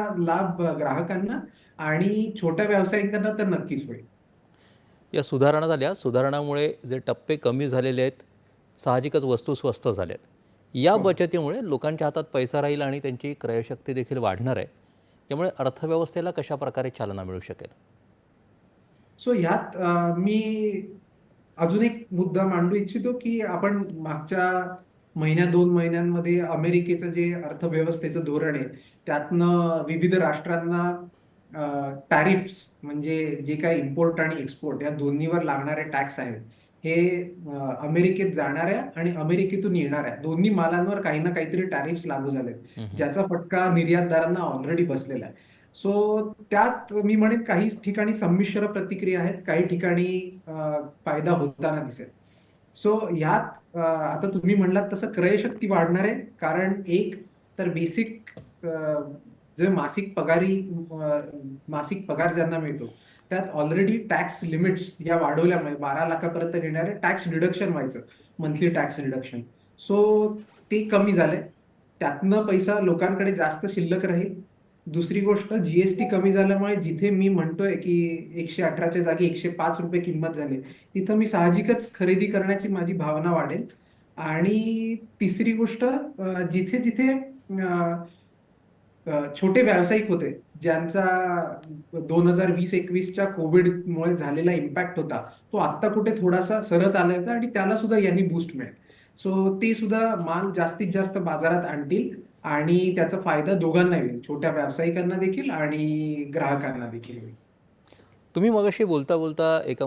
लाभ ग्राहकांना आणि छोट्या व्यावसायिकांना तर नक्कीच होईल. या सुधारणा झाल्या. सुधारणामुळे जे टप्पे कमी झालेले आहेत साहजिकच वस्तू स्वस्त झाल्यात. या हो. बचतीमुळे लोकांच्या हातात पैसा राहील आणि त्यांची क्रयशक्ती देखील वाढणार आहे. त्यामुळे अर्थव्यवस्थेला कशा प्रकारे चालना मिळू शकेल? सो ह्यात अ, मी अजून एक मुद्दा मांडू इच्छितो की आपण मागच्या महिन्या दोन महिन्यांमध्ये अमेरिकेचं जे अर्थव्यवस्थेचं धोरण आहे त्यातनं विविध राष्ट्रांना टॅरिफ्स म्हणजे जे काही इम्पोर्ट आणि एक्सपोर्ट या दोन्हीवर लागणारे टॅक्स आहेत हे अमेरिकेत जाणाऱ्या आणि अमेरिकेतून येणाऱ्या दोन्ही मालांवर काही ना काहीतरी टॅरिफ्स लागू झालेत. ज्याचा फटका निर्यातदारांना ऑलरेडी बसलेला आहे. सो त्यात मी म्हणेन काही ठिकाणी संमिश्र प्रतिक्रिया आहेत काही ठिकाणी फायदा होताना दिसेल. सो यात आता तुम्ही म्हणलात तसं क्रयशक्ती वाढणार आहे. कारण एक तर बेसिक जे मासिक पगारी मासिक पगार ज्यांना मिळतो त्यात ऑलरेडी टॅक्स लिमिट्स या वाढवल्यामुळे बारा लाखापर्यंत येणारे टॅक्स डिडक्शन व्हायचं मंथली टॅक्स डिडक्शन सो ते कमी झालंय. त्यातनं पैसा लोकांकडे जास्त शिल्लक राहील. दुसरी गोष्ट जीएसटी कमी झाल्यामुळे जिथे मी म्हणतोय की एकशे अठराच्या जागी एकशे पाच रुपये किंमत झाली तिथं मी साहजिकच खरेदी करण्याची माझी भावना वाढेल. आणि तिसरी गोष्ट जिथे जिथे छोटे व्यावसायिक होते ज्यांचा दोन हजार वीस एकवीसच्या कोविडमुळे झालेला इम्पॅक्ट होता तो आत्ता कुठे थोडासा सरत आला होता आणि त्याला सुद्धा यांनी बूस्ट मिळेल. सो ते सुद्धा माल जास्तीत जास्त बाजारात आणतील. आणि त्याचा फायदा दोघांना होईल. छोट्या व्यावसायिकांना देखील आणि ग्राहकांना देखील होईल. तुम्ही मगाशी बोलता बोलता एका